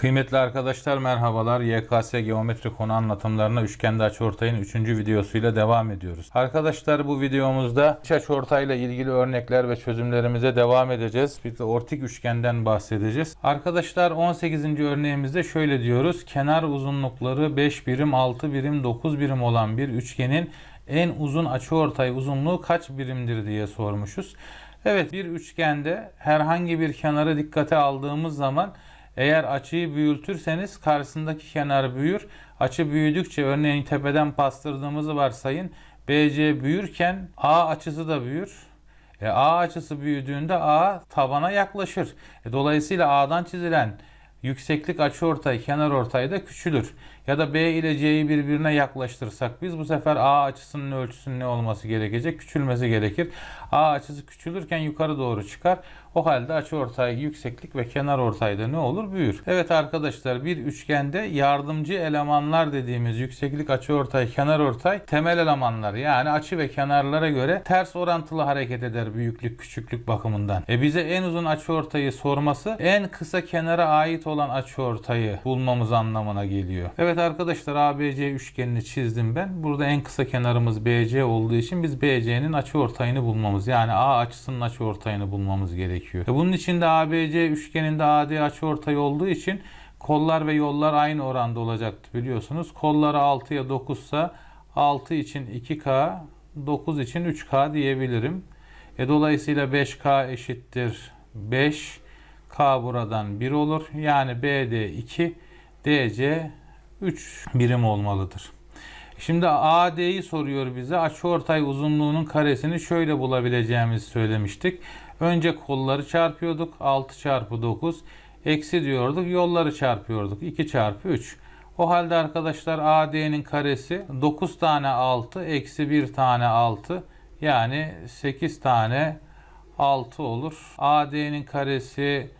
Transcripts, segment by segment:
Kıymetli arkadaşlar merhabalar. YKS geometri konu anlatımlarına üçgende açıortayın 3. videosuyla devam ediyoruz. Arkadaşlar bu videomuzda iç açıortayla ilgili örnekler ve çözümlerimize devam edeceğiz. Bir de ortik üçgenden bahsedeceğiz. Arkadaşlar 18. örneğimizde şöyle diyoruz. Kenar uzunlukları 5 birim, 6 birim, 9 birim olan bir üçgenin en uzun açıortay uzunluğu kaç birimdir diye sormuşuz. Evet bir üçgende herhangi bir kenarı dikkate aldığımız zaman eğer açıyı büyütürseniz karşısındaki kenar büyür. Açı büyüdükçe örneğin tepeden bastırdığımızı varsayın. BC büyürken A açısı da büyür. E, A açısı büyüdüğünde A tabana yaklaşır. E, dolayısıyla A'dan çizilen yükseklik açıortay, kenar ortay da küçülür. Ya da B ile C'yi birbirine yaklaştırsak biz bu sefer A açısının ölçüsünün ne olması gerekecek? Küçülmesi gerekir. A açısı küçülürken yukarı doğru çıkar. O halde açıortay, yükseklik ve kenar ortayda ne olur? Büyür. Evet arkadaşlar bir üçgende yardımcı elemanlar dediğimiz yükseklik, açıortay, kenar ortay temel elemanlar yani açı ve kenarlara göre ters orantılı hareket eder büyüklük, küçüklük bakımından. E bize en uzun açıortayı sorması en kısa kenara ait olan açıortayı bulmamız anlamına geliyor. Evet arkadaşlar ABC üçgenini çizdim ben. Burada en kısa kenarımız BC olduğu için biz BC'nin açıortayını bulmamız yani A açısının açıortayını bulmamız gerekiyor. E bunun için de ABC üçgeninde AD açıortay olduğu için kollar ve yollar aynı oranda olacaktı biliyorsunuz. Kolları 6'ya 9 ise 6 için 2K, 9 için 3K diyebilirim. E dolayısıyla 5K eşittir 5. K buradan 1 olur. Yani BD 2, DC 3 birim olmalıdır. Şimdi AD'yi soruyor bize. Açıortay uzunluğunun karesini şöyle bulabileceğimizi söylemiştik. Önce kolları çarpıyorduk. 6 çarpı 9. Eksi diyorduk. Yolları çarpıyorduk. 2 çarpı 3. O halde arkadaşlar AD'nin karesi 9 tane 6 eksi 1 tane 6 yani 8 tane 6 olur. AD'nin karesi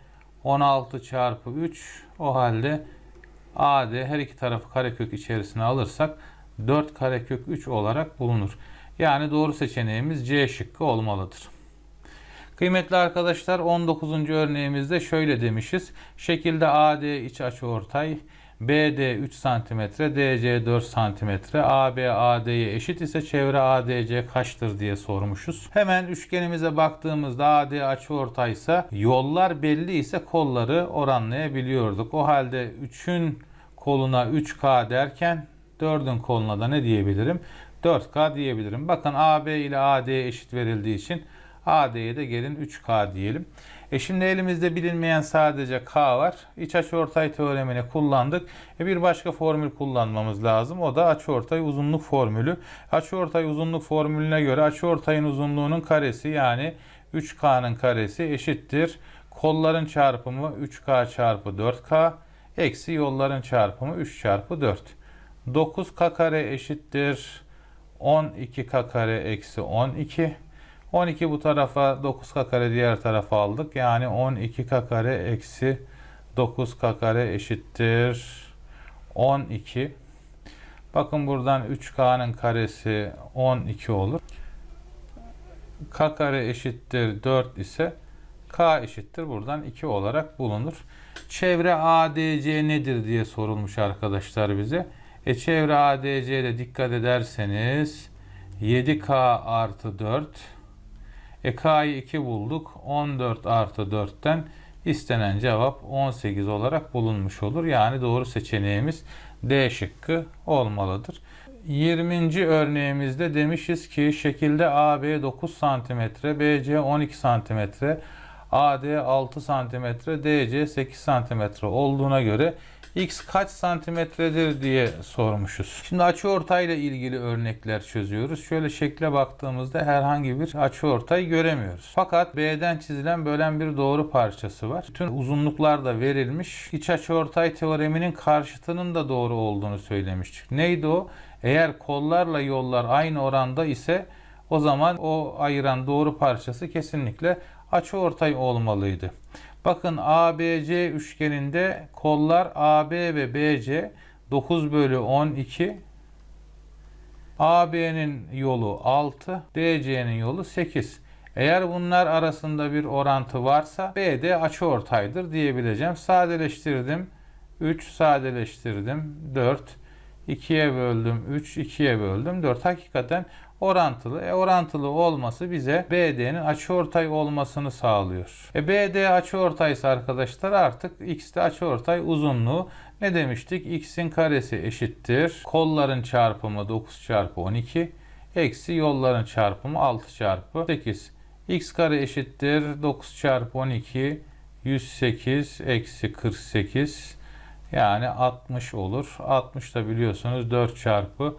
16 çarpı 3 o halde AD her iki tarafı karekök içerisine alırsak 4 karekök 3 olarak bulunur. Yani doğru seçeneğimiz C şıkkı olmalıdır. Kıymetli arkadaşlar 19. örneğimizde şöyle demişiz. Şekilde AD iç açıortay, BD 3 cm, DC 4 cm, AB AD'ye eşit ise çevre ADC kaçtır diye sormuşuz. Hemen üçgenimize baktığımızda AD açıortay ise yollar belli ise kolları oranlayabiliyorduk. O halde 3'ün koluna 3K derken 4'ün koluna da ne diyebilirim? 4K diyebilirim. Bakın AB ile AD'ye eşit verildiği için AD'ye de gelin 3K diyelim. E şimdi elimizde bilinmeyen sadece K var. İç açıortay teoremini kullandık. E bir başka formül kullanmamız lazım. O da açıortay uzunluk formülü. Açıortay uzunluk formülüne göre açıortayın uzunluğunun karesi yani 3K'nın karesi eşittir. Kolların çarpımı 3K çarpı 4K eksi yolların çarpımı 3 çarpı 4. 9K kare eşittir 12K kare eksi 12. 12 bu tarafa 9K kare diğer tarafa aldık. Yani 12K kare eksi 9K kare eşittir 12. Bakın buradan 3K'nın karesi 12 olur. K kare eşittir 4 ise K eşittir buradan 2 olarak bulunur. Çevre ADC nedir diye sorulmuş arkadaşlar bize. E çevre ADC'de dikkat ederseniz 7K artı 4 e K'yı 2 bulduk. 14 artı 4'ten istenen cevap 18 olarak bulunmuş olur. Yani doğru seçeneğimiz D şıkkı olmalıdır. 20. örneğimizde demişiz ki şekilde AB 9 cm, BC 12 cm, AD 6 cm, DC 8 cm olduğuna göre x kaç santimetredir diye sormuşuz. Şimdi açıortay ile ilgili örnekler çözüyoruz. Şöyle şekle baktığımızda herhangi bir açıortay göremiyoruz. Fakat B'den çizilen bölen bir doğru parçası var. Bütün uzunluklar da verilmiş. İç açıortay teoreminin karşıtının da doğru olduğunu söylemiştik. Neydi o? Eğer kollarla yollar aynı oranda ise o zaman o ayıran doğru parçası kesinlikle açıortay olmalıydı. Bakın ABC üçgeninde kollar AB ve BC 9 bölü 12 AB'nin yolu 6, DC'nin yolu 8. Eğer bunlar arasında bir orantı varsa BD açıortaydır diyebileceğim. Sadeleştirdim. 3 sadeleştirdim. 4. 2'ye böldüm. 3. 2'ye böldüm. 4. Hakikaten orantılı. E, orantılı olması bize BD'nin açıortay olmasını sağlıyor. E, BD açıortaysa arkadaşlar artık X de açıortay uzunluğu. Ne demiştik? X'in karesi eşittir. Kolların çarpımı 9 çarpı 12. Eksi yolların çarpımı 6 çarpı 8. X kare eşittir 9 çarpı 12 108 eksi 48 yani 60 olur. 60 da biliyorsunuz 4 çarpı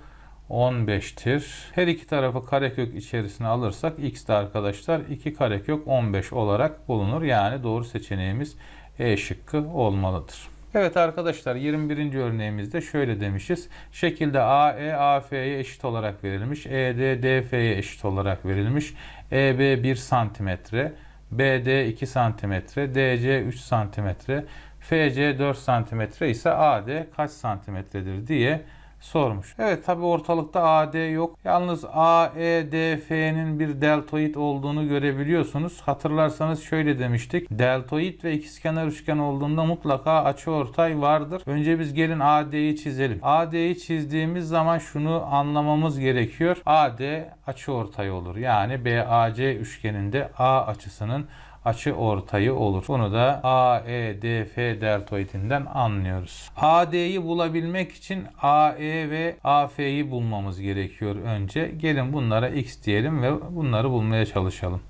15'tir. Her iki tarafı karekök içerisine alırsak x de arkadaşlar 2 karekök 15 olarak bulunur. Yani doğru seçeneğimiz E şıkkı olmalıdır. Evet arkadaşlar 21. örneğimizde şöyle demişiz. Şekilde AE AF'ye eşit olarak verilmiş. ED DF'ye eşit olarak verilmiş. EB 1 santimetre. BD 2 santimetre. DC 3 santimetre. FC 4 santimetre ise AD kaç santimetredir diye sormuş. Evet tabi ortalıkta AD yok. Yalnız AEDF'nin bir deltoid olduğunu görebiliyorsunuz. Hatırlarsanız şöyle demiştik. Deltoid ve ikizkenar üçgen olduğunda mutlaka açıortay vardır. Önce biz gelin AD'yi çizelim. AD'yi çizdiğimiz zaman şunu anlamamız gerekiyor. AD açıortay olur. Yani BAC üçgeninde A açısının açı ortayı olur. Bunu da AEDF deltoidinden anlıyoruz. AD'yi bulabilmek için AE ve AF'yi bulmamız gerekiyor önce. Gelin bunlara X diyelim ve bunları bulmaya çalışalım.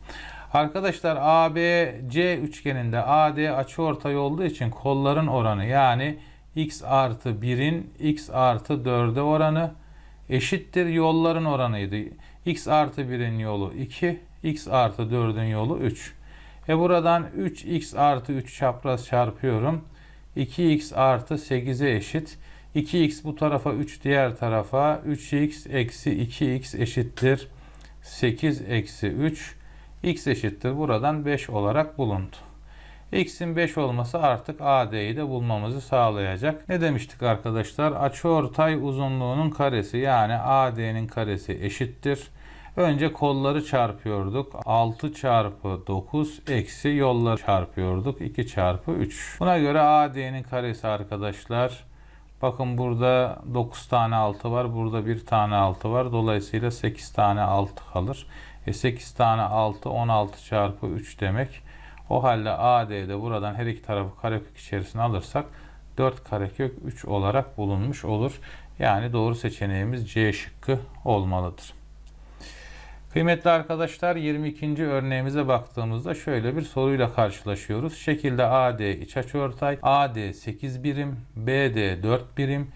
Arkadaşlar ABC üçgeninde AD açıortay olduğu için kolların oranı yani X artı 1'in X artı 4'e oranı eşittir yolların oranıydı. X artı 1'in yolu 2, X artı 4'ün yolu 3. E buradan 3x artı 3 çapraz çarpıyorum. 2x artı 8'e eşit. 2x bu tarafa 3 diğer tarafa. 3x eksi 2x eşittir. 8 eksi 3. x eşittir. Buradan 5 olarak bulundu. x'in 5 olması artık AD'yi de bulmamızı sağlayacak. Ne demiştik arkadaşlar? Açıortay uzunluğunun karesi yani AD'nin karesi eşittir. Önce kolları çarpıyorduk. 6 çarpı 9 eksi yolları çarpıyorduk. 2 çarpı 3. Buna göre AD'nin karesi arkadaşlar. Bakın burada 9 tane 6 var. Burada 1 tane 6 var. Dolayısıyla 8 tane 6 kalır. E 8 tane 6 16 çarpı 3 demek. O halde AD'de buradan her iki tarafı karekök içerisine alırsak 4 karekök 3 olarak bulunmuş olur. Yani doğru seçeneğimiz C şıkkı olmalıdır. Kıymetli arkadaşlar 22. örneğimize baktığımızda şöyle bir soruyla karşılaşıyoruz. Şekilde AD iç açıortay, AD 8 birim, BD 4 birim,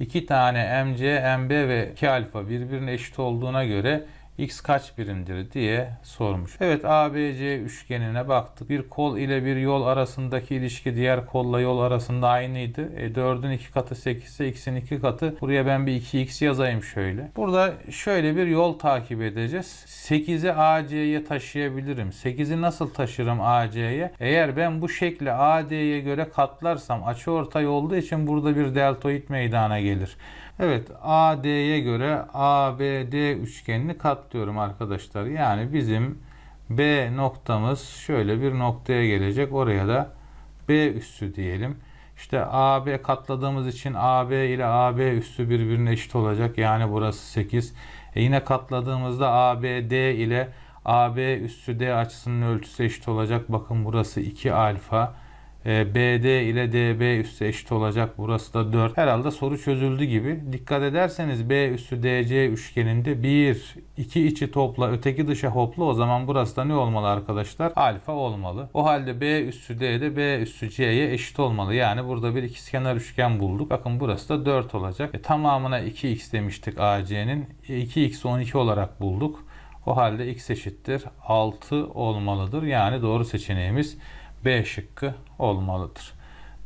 2 tane MC, MB ve 2 alfa birbirine eşit olduğuna göre x kaç birimdir diye sormuş. Evet ABC üçgenine baktık. Bir kol ile bir yol arasındaki ilişki diğer kolla yol arasında aynıydı. E, 4'ün 2 katı 8 ise x'in 2 katı. Buraya ben bir 2x yazayım şöyle. Burada şöyle bir yol takip edeceğiz. 8'i AC'ye taşıyabilirim. 8'i nasıl taşırım AC'ye? Eğer ben bu şekli AD'ye göre katlarsam açıortay olduğu için burada bir deltoid meydana gelir. Evet AD'ye göre ABD üçgenini katlıyorum arkadaşlar. Yani bizim B noktamız şöyle bir noktaya gelecek. Oraya da B üssü diyelim. İşte AB katladığımız için AB ile AB üssü birbirine eşit olacak. Yani burası 8. E yine katladığımızda ABD ile AB üssü D açısının ölçüsü eşit olacak. Bakın burası 2 alfa. E, BD ile DB üssü eşit olacak. Burası da 4. Herhalde soru çözüldü gibi. Dikkat ederseniz B üssü DC üçgeninde 1, 2 içi topla, öteki dışa hopla. O zaman burası da ne olmalı arkadaşlar? Alfa olmalı. O halde B üssü D de B üssü C'ye eşit olmalı. Yani burada bir ikizkenar üçgen bulduk. Bakın burası da 4 olacak. E, tamamına 2x demiştik AC'nin. E, 2x 12 olarak bulduk. O halde x eşittir 6 olmalıdır. Yani doğru seçeneğimiz B şıkkı olmalıdır.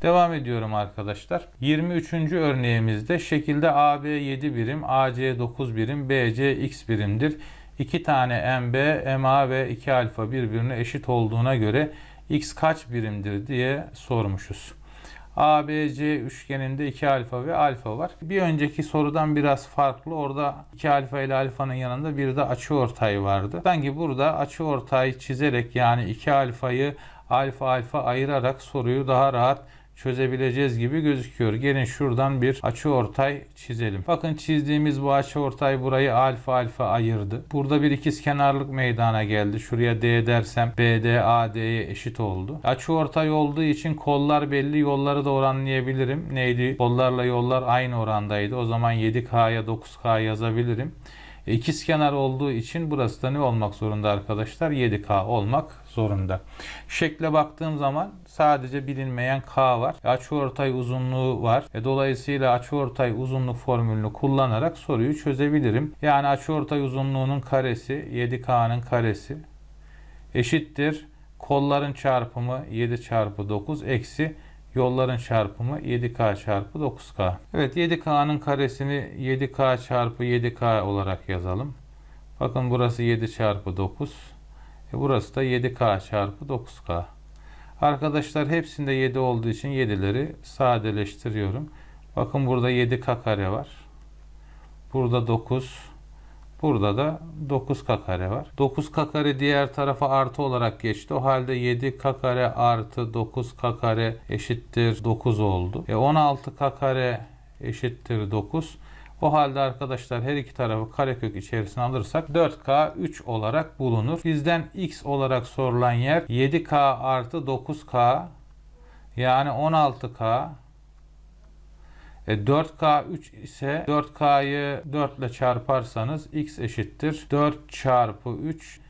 Devam ediyorum arkadaşlar. 23. örneğimizde şekilde AB 7 birim, AC 9 birim, BC x birimdir. 2 tane MB, MA ve 2 alfa birbirine eşit olduğuna göre x kaç birimdir diye sormuşuz. ABC üçgeninde 2 alfa ve alfa var. Bir önceki sorudan biraz farklı. Orada 2 alfa ile alfanın yanında bir de açıortay vardı. Sanki burada açıortay çizerek yani 2 alfayı alfa alfa ayırarak soruyu daha rahat çözebileceğiz gibi gözüküyor. Gelin şuradan bir açıortay çizelim. Bakın çizdiğimiz bu açıortay burayı alfa alfa ayırdı. Burada bir ikizkenarlık meydana geldi. Şuraya D dersem BD AD'ye eşit oldu. Açıortay olduğu için kollar belli. Yolları da oranlayabilirim. Neydi? Kollarla yollar aynı orandaydı. O zaman 7K'ya 9K yazabilirim. E, İkizkenar olduğu için burası da ne olmak zorunda arkadaşlar? 7K olmak zorunda. Şekle baktığım zaman sadece bilinmeyen K var. Açıortay uzunluğu var. E, dolayısıyla açıortay uzunluk formülünü kullanarak soruyu çözebilirim. Yani açıortay uzunluğunun karesi 7K'nın karesi eşittir. Kolların çarpımı 7 çarpı 9 eksi yolların çarpımı 7K çarpı 9K. Evet 7K'nın karesini 7K çarpı 7K olarak yazalım. Bakın burası 7 çarpı 9. E burası da 7K çarpı 9K. Arkadaşlar hepsinde 7 olduğu için 7'leri sadeleştiriyorum. Bakın burada 7K kare var. Burada 9. Burada da 9k kare var. 9k kare diğer tarafa artı olarak geçti. O halde 7k kare artı 9k kare eşittir 9 oldu. E 16k kare eşittir 9. O halde arkadaşlar her iki tarafı karekök içerisine alırsak 4k 3 olarak bulunur. Bizden x olarak sorulan yer 7k artı 9k yani 16k e 4K 3 ise 4K'yı 4 ile çarparsanız x eşittir. 4 çarpı 3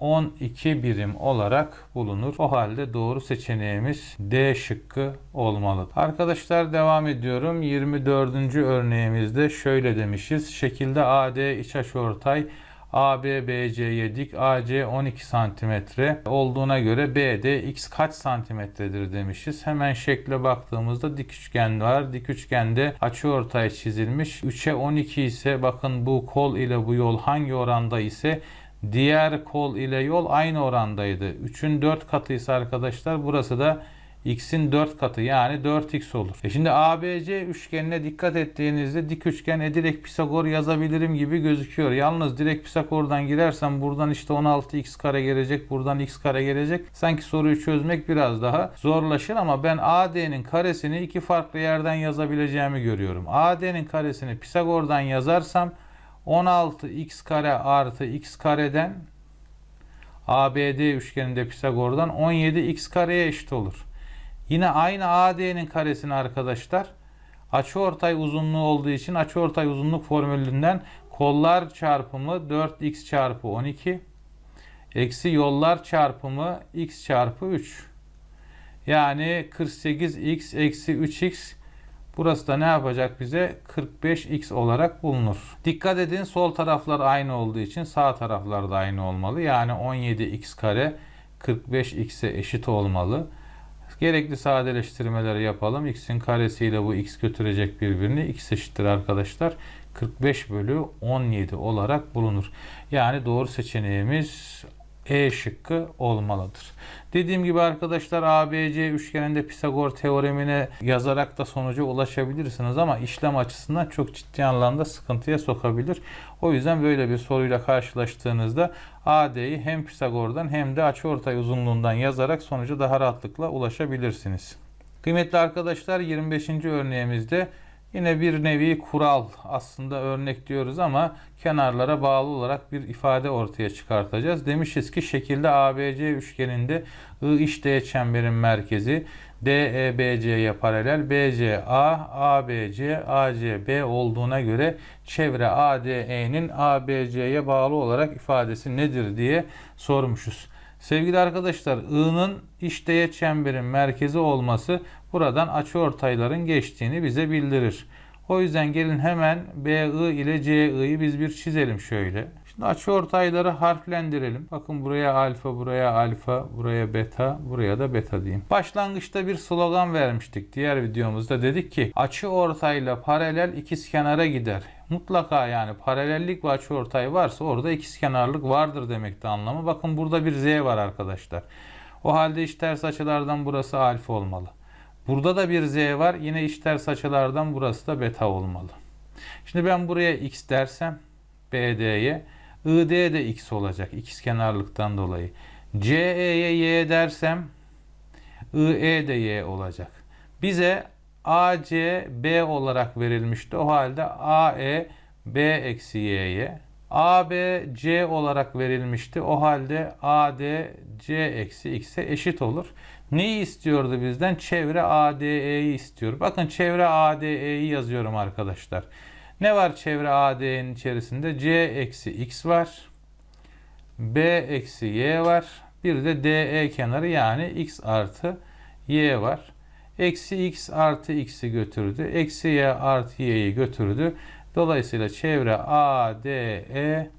12 birim olarak bulunur. O halde doğru seçeneğimiz D şıkkı olmalı. Arkadaşlar devam ediyorum. 24. örneğimizde şöyle demişiz. Şekilde AD iç açıortay AB BC'ye dik AC 12 santimetre olduğuna göre BD x kaç santimetredir demişiz. Hemen şekle baktığımızda dik üçgen var. Dik üçgende açıortay çizilmiş. 3'e 12 ise bakın bu kol ile bu yol hangi oranda ise diğer kol ile yol aynı orandaydı. 3'ün 4 katı ise arkadaşlar burası da x'in 4 katı yani 4x olur. E şimdi ABC üçgenine dikkat ettiğinizde dik üçgen e direkt Pisagor yazabilirim gibi gözüküyor. Yalnız direkt Pisagor'dan girersem buradan işte 16x kare gelecek, buradan x kare gelecek. Sanki soruyu çözmek biraz daha zorlaşır ama ben AD'nin karesini iki farklı yerden yazabileceğimi görüyorum. AD'nin karesini Pisagor'dan yazarsam 16x kare artı x kareden ABD üçgeninde Pisagor'dan 17x kareye eşit olur. Yine aynı AD'nin karesini arkadaşlar açıortay uzunluğu olduğu için açıortay uzunluk formülünden kollar çarpımı 4x çarpı 12 eksi yollar çarpımı x çarpı 3. Yani 48x eksi 3x burası da ne yapacak bize? 45x olarak bulunur. Dikkat edin sol taraflar aynı olduğu için sağ taraflar da aynı olmalı. Yani 17x kare 45x'e eşit olmalı. Gerekli sadeleştirmeleri yapalım. X'in karesiyle bu x götürecek birbirini. X eşittir arkadaşlar. 45 bölü 17 olarak bulunur. Yani doğru seçeneğimiz E şıkkı olmalıdır. Dediğim gibi arkadaşlar ABC üçgeninde Pisagor teoremine yazarak da sonuca ulaşabilirsiniz ama işlem açısından çok ciddi anlamda sıkıntıya sokabilir. O yüzden böyle bir soruyla karşılaştığınızda AD'yi hem Pisagor'dan hem de açıortay uzunluğundan yazarak sonuca daha rahatlıkla ulaşabilirsiniz. Kıymetli arkadaşlar 25. örneğimizde Yine bir nevi kural aslında örnek diyoruz ama kenarlara bağlı olarak bir ifade ortaya çıkartacağız. Demişiz ki şekilde ABC üçgeninde I iç D çemberin merkezi DEBC'ye paralel BCA, ABC, ACB olduğuna göre çevre ADE'nin ABC'ye bağlı olarak ifadesi nedir diye sormuşuz. Sevgili arkadaşlar I'nın D çemberin merkezi olması buradan açıortayların geçtiğini bize bildirir. O yüzden gelin hemen BI ile CI'yi biz bir çizelim şöyle. Şimdi açıortayları harflendirelim. Bakın buraya alfa, buraya alfa, buraya beta, buraya da beta diyeyim. Başlangıçta bir slogan vermiştik. Diğer videomuzda dedik ki açıortayla paralel ikizkenara gider. Mutlaka yani paralellik ve açıortay varsa orada ikizkenarlık vardır demekti anlamı. Bakın burada bir Z var arkadaşlar. O halde iç ters açılardan burası alfa olmalı. Burada da bir z var. Yine iç ters açılardan burası da beta olmalı. Şimdi ben buraya x dersem BD'ye ID de x olacak ikizkenarlıktan dolayı. CE'ye y dersem IE de y olacak. Bize AC B olarak verilmişti. O halde AE B eksi Y'ye. AB C olarak verilmişti. O halde AD C eksi X'e eşit olur. Neyi istiyordu bizden? Çevre ADE'yi istiyor. Bakın çevre ADE'yi yazıyorum arkadaşlar. Ne var çevre AD'nin içerisinde? C eksi X var. B eksi Y var. Bir de DE kenarı yani X artı Y var. Eksi X artı X'i götürdü. Eksi Y artı Y'yi götürdü. Dolayısıyla çevre ADE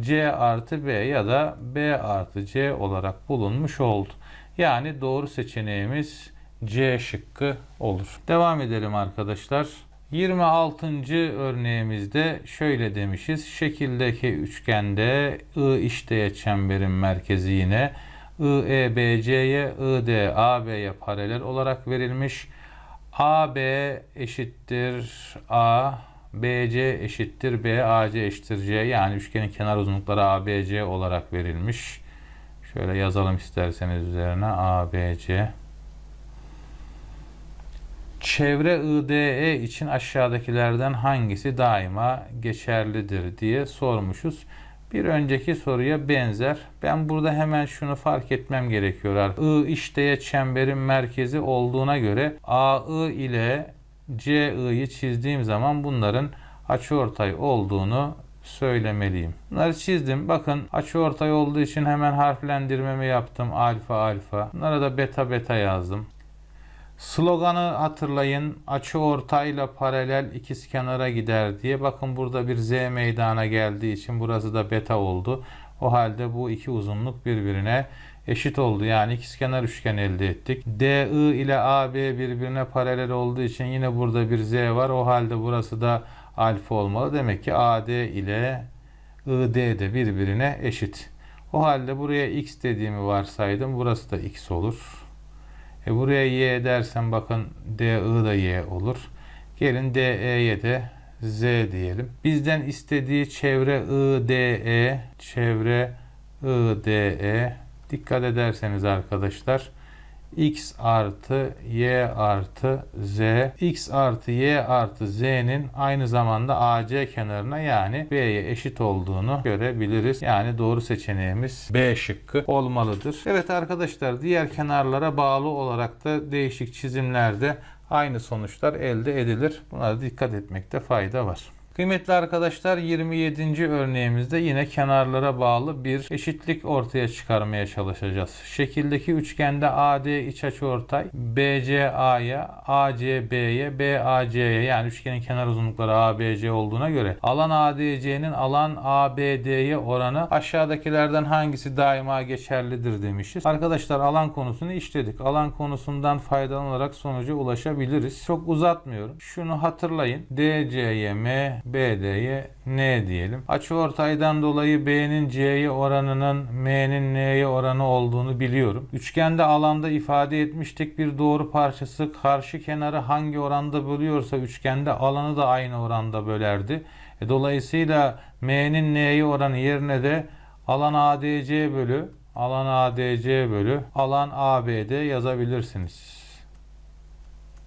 C artı B ya da B artı C olarak bulunmuş oldu. Yani doğru seçeneğimiz C şıkkı olur. Devam edelim arkadaşlar. 26. örneğimizde şöyle demişiz. Şekildeki üçgende I işteye çemberin merkezi yine IEBC'ye ID AB'ye paralel olarak verilmiş. AB eşittir A, BC eşittir B, AC eşittir C. Yani üçgenin kenar uzunlukları ABC olarak verilmiş. Şöyle yazalım isterseniz üzerine ABC. Çevre IDE için aşağıdakilerden hangisi daima geçerlidir diye sormuşuz. Bir önceki soruya benzer. Ben burada hemen şunu fark etmem gerekiyor. I işteye çemberin merkezi olduğuna göre AI ile CI'yi çizdiğim zaman bunların açıortay olduğunu söylemeliyim. Bunları çizdim. Bakın açıortay olduğu için hemen harflendirmemi yaptım. Alfa alfa. Bunlara da beta beta yazdım. Sloganı hatırlayın. Açı ortayla paralel ikiz kenara gider diye. Bakın burada bir Z meydana geldiği için burası da beta oldu. O halde bu iki uzunluk birbirine eşit oldu. Yani ikizkenar üçgen elde ettik. DI ile AB birbirine paralel olduğu için yine burada bir Z var. O halde burası da alfa olmalı. Demek ki AD ile ID de birbirine eşit. O halde buraya X dediğimi varsaydım. Burası da X olur. E buraya Y dersen bakın DI da Y olur. Gelin DE'ye de Z diyelim. Bizden istediği çevre IDE, çevre IDE. Dikkat ederseniz arkadaşlar x artı y artı z x artı y artı z'nin aynı zamanda AC kenarına yani B'ye eşit olduğunu görebiliriz. Yani doğru seçeneğimiz B şıkkı olmalıdır. Evet arkadaşlar diğer kenarlara bağlı olarak da değişik çizimlerde aynı sonuçlar elde edilir. Buna dikkat etmekte fayda var. Kıymetli arkadaşlar 27. örneğimizde yine kenarlara bağlı bir eşitlik ortaya çıkarmaya çalışacağız. Şekildeki üçgende AD iç açıortay BCA'ya, ACB'ye, BAC'ye yani üçgenin kenar uzunlukları ABC olduğuna göre alan ADC'nin alan ABD'ye oranı aşağıdakilerden hangisi daima geçerlidir demişiz. Arkadaşlar alan konusunu işledik. Alan konusundan faydalanarak sonuca ulaşabiliriz. Çok uzatmıyorum. Şunu hatırlayın. DC'ye BD'ye N diyelim. Açıortaydan dolayı B'nin C'ye oranının M'nin N'ye oranı olduğunu biliyorum. Üçgende alanda ifade etmiştik bir doğru parçası karşı kenarı hangi oranda bölüyorsa üçgende alanı da aynı oranda bölerdi. E, dolayısıyla M'nin N'ye oranı yerine de alan ADC bölü alan ADC bölü alan ABD yazabilirsiniz.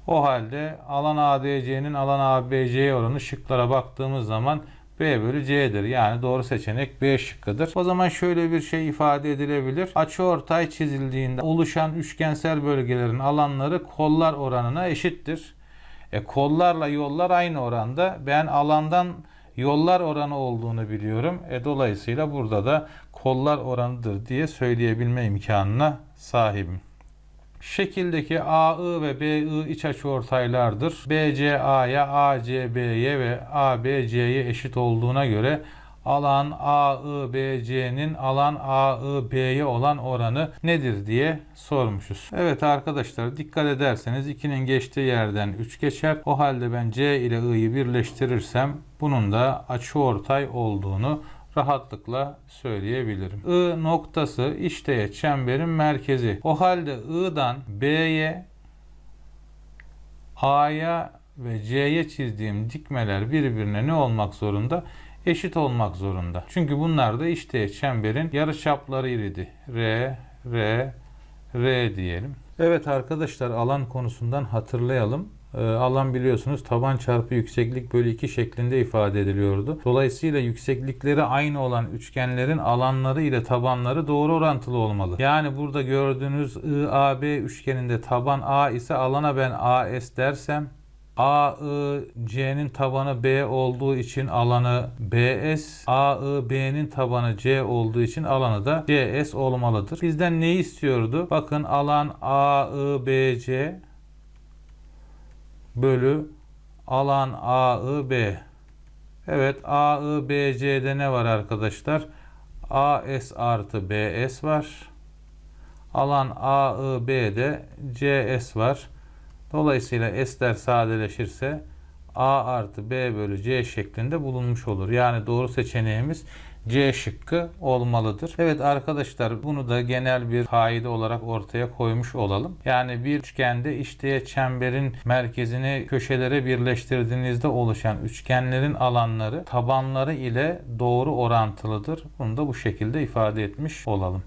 O halde alan ADC'nin alan ABC oranı şıklara baktığımız zaman B bölü C'dir. Yani doğru seçenek B şıkkıdır. O zaman şöyle bir şey ifade edilebilir. Açıortay çizildiğinde oluşan üçgensel bölgelerin alanları kollar oranına eşittir. E, kollarla yollar aynı oranda. Ben alandan yollar oranı olduğunu biliyorum. E, dolayısıyla burada da kollar oranıdır diye söyleyebilme imkanına sahibim. Şekildeki AI ve BI iç açıortaylardır. BCA'ya, ACB'ye ve ABC'ye eşit olduğuna göre alan AIBC'nin alan AIB'ye olan oranı nedir diye sormuşuz. Evet arkadaşlar dikkat ederseniz 2'nin geçtiği yerden 3 geçer. O halde ben C ile I'yi birleştirirsem bunun da açıortay olduğunu rahatlıkla söyleyebilirim. I noktası işteye çemberin merkezi. O halde I'dan B'ye, A'ya ve C'ye çizdiğim dikmeler birbirine ne olmak zorunda? Eşit olmak zorunda. Çünkü bunlar da işteye çemberin yarıçapları idi. R, R, R diyelim. Evet arkadaşlar alan konusundan hatırlayalım. Ee, alan biliyorsunuz taban çarpı yükseklik bölü 2 şeklinde ifade ediliyordu. Dolayısıyla yükseklikleri aynı olan üçgenlerin alanları ile tabanları doğru orantılı olmalı. Yani burada gördüğünüz IAB üçgeninde taban A ise alana ben AS dersem AIC'nin tabanı B olduğu için alanı BS, AIB'nin tabanı C olduğu için alanı da CS olmalıdır. Bizden ne istiyordu? Bakın alan AIBC bölü alan AIB. Evet AIBC'de ne var arkadaşlar? AS artı BS var. Alan AIB'de CS var. Dolayısıyla S'ler sadeleşirse A artı B bölü C şeklinde bulunmuş olur. Yani doğru seçeneğimiz C şıkkı olmalıdır. Evet arkadaşlar bunu da genel bir kaide olarak ortaya koymuş olalım. Yani bir üçgende işteye çemberin merkezini köşelere birleştirdiğinizde oluşan üçgenlerin alanları tabanları ile doğru orantılıdır. Bunu da bu şekilde ifade etmiş olalım.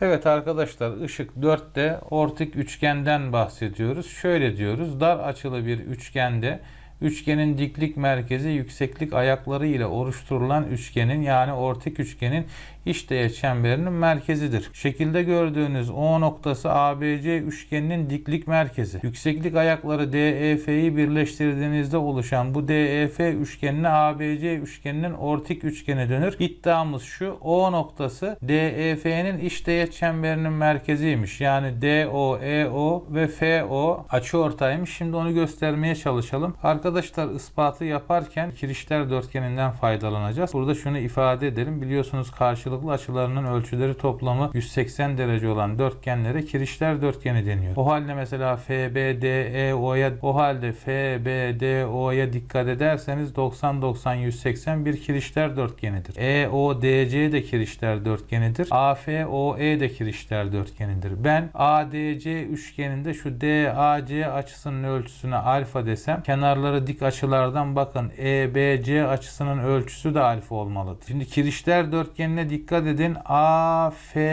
Evet arkadaşlar ışık 4'te ortik üçgenden bahsediyoruz. Şöyle diyoruz. Dar açılı bir üçgende üçgenin diklik merkezi yükseklik ayakları ile oluşturulan üçgenin yani ortik üçgenin işteğet çemberinin merkezidir. Şekilde gördüğünüz O noktası ABC üçgeninin diklik merkezi. Yükseklik ayakları DEF'yi birleştirdiğinizde oluşan bu DEF üçgenine ABC üçgeninin ortik üçgeni dönür. İddiamız şu. O noktası DEF'nin işteğet çemberinin merkeziymiş. Yani DO, EO ve FO açıortaymış. Şimdi onu göstermeye çalışalım. Arkadaşlar ispatı yaparken kirişler dörtgeninden faydalanacağız. Burada şunu ifade edelim. Biliyorsunuz karşılıklı açılarının ölçüleri toplamı 180 derece olan dörtgenlere kirişler dörtgeni deniyor. O halde mesela FBDEO'ya o halde FBDO'ya dikkat ederseniz 90 90 180 bir kirişler dörtgenidir. EODC de kirişler dörtgenidir. AFOE de kirişler dörtgenidir. Ben ADC üçgeninde şu DAC açısının ölçüsüne alfa desem kenarları dik açılardan bakın EBC açısının ölçüsü de alfa olmalıdır. Şimdi kirişler dörtgenine dikkat edin. AFOE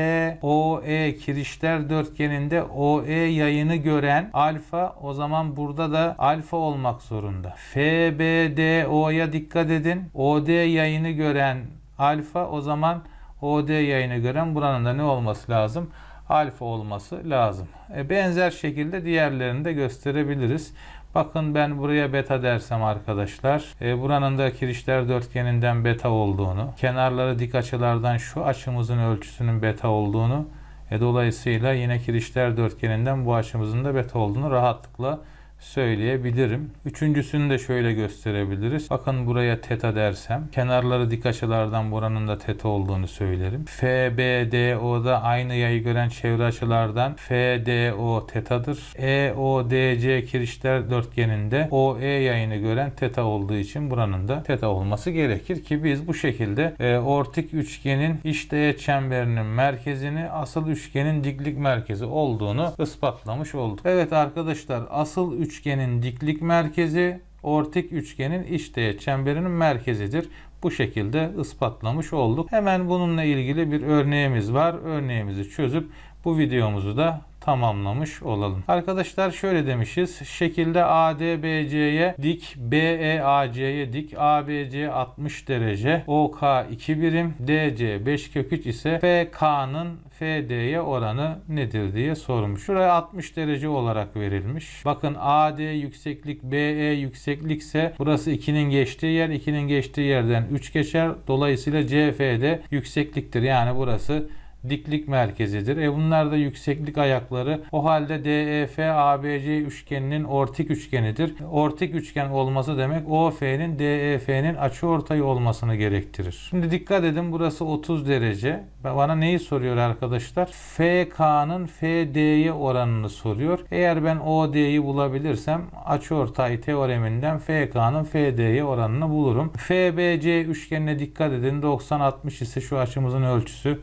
kirişler dörtgeninde OE yayını gören alfa o zaman burada da alfa olmak zorunda. FBDO'ya dikkat edin. OD yayını gören alfa o zaman OD yayını gören buranın da ne olması lazım? Alfa olması lazım. E, benzer şekilde diğerlerini de gösterebiliriz. Bakın ben buraya beta dersem arkadaşlar. E, buranın da kirişler dörtgeninden beta olduğunu, kenarları dik açılardan şu açımızın ölçüsünün beta olduğunu, e, dolayısıyla yine kirişler dörtgeninden bu açımızın da beta olduğunu rahatlıkla söyleyebilirim. Üçüncüsünü de şöyle gösterebiliriz. Bakın buraya teta dersem kenarları dik açılardan buranın da teta olduğunu söylerim. FBDO'da aynı yayı gören çevre açılardan FDO tetadır. EODC kirişler dörtgeninde OE yayını gören teta olduğu için buranın da teta olması gerekir ki biz bu şekilde e, ortik üçgenin işteğet çemberinin merkezini asıl üçgenin diklik merkezi olduğunu ispatlamış olduk. Evet arkadaşlar asıl üçgenin diklik merkezi ortik üçgenin işteğet çemberinin merkezidir. Bu şekilde ispatlamış olduk. Hemen bununla ilgili bir örneğimiz var. Örneğimizi çözüp bu videomuzu da tamamlamış olalım. Arkadaşlar şöyle demişiz. Şekilde ADBC'ye dik, BEAC'ye dik, ABC 60 derece, OK 2 birim, DC 5 kök 3 ise FK'nın FD'ye oranı nedir diye sormuş. Şuraya 60 derece olarak verilmiş. Bakın AD yükseklik, BE yükseklikse burası 2'nin geçtiği yer, 2'nin geçtiği yerden 3 geçer. Dolayısıyla CF'de yüksekliktir. Yani burası diklik merkezidir. E bunlar da yükseklik ayakları. O halde DEF ABC üçgeninin ortik üçgenidir. Ortik üçgen olması demek OF'nin DEF'nin açıortay olmasını gerektirir. Şimdi dikkat edin burası 30 derece. Bana neyi soruyor arkadaşlar? FK'nın FD'ye oranını soruyor. Eğer ben OD'yi bulabilirsem açıortay teoreminden FK'nın FD'ye oranını bulurum. FBC üçgenine dikkat edin. 90-60 ise şu açımızın ölçüsü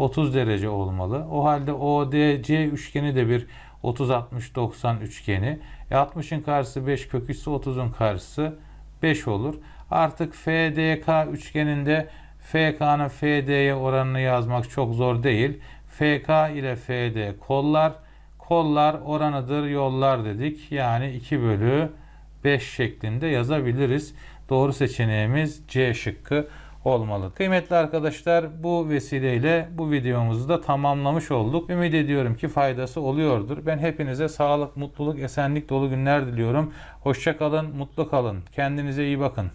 30 derece olmalı. O halde ODC üçgeni de bir 30-60-90 üçgeni. E 60'ın karşısı 5 kök 3 ise 30'un karşısı 5 olur. Artık FDK üçgeninde FK'nın FD'ye oranını yazmak çok zor değil. FK ile FD kollar. Kollar oranıdır yollar dedik. Yani 2 bölü 5 şeklinde yazabiliriz. Doğru seçeneğimiz C şıkkı olmalı. Kıymetli arkadaşlar bu vesileyle bu videomuzu da tamamlamış olduk. Ümit ediyorum ki faydası oluyordur. Ben hepinize sağlık, mutluluk, esenlik dolu günler diliyorum. Hoşça kalın, mutlu kalın. Kendinize iyi bakın.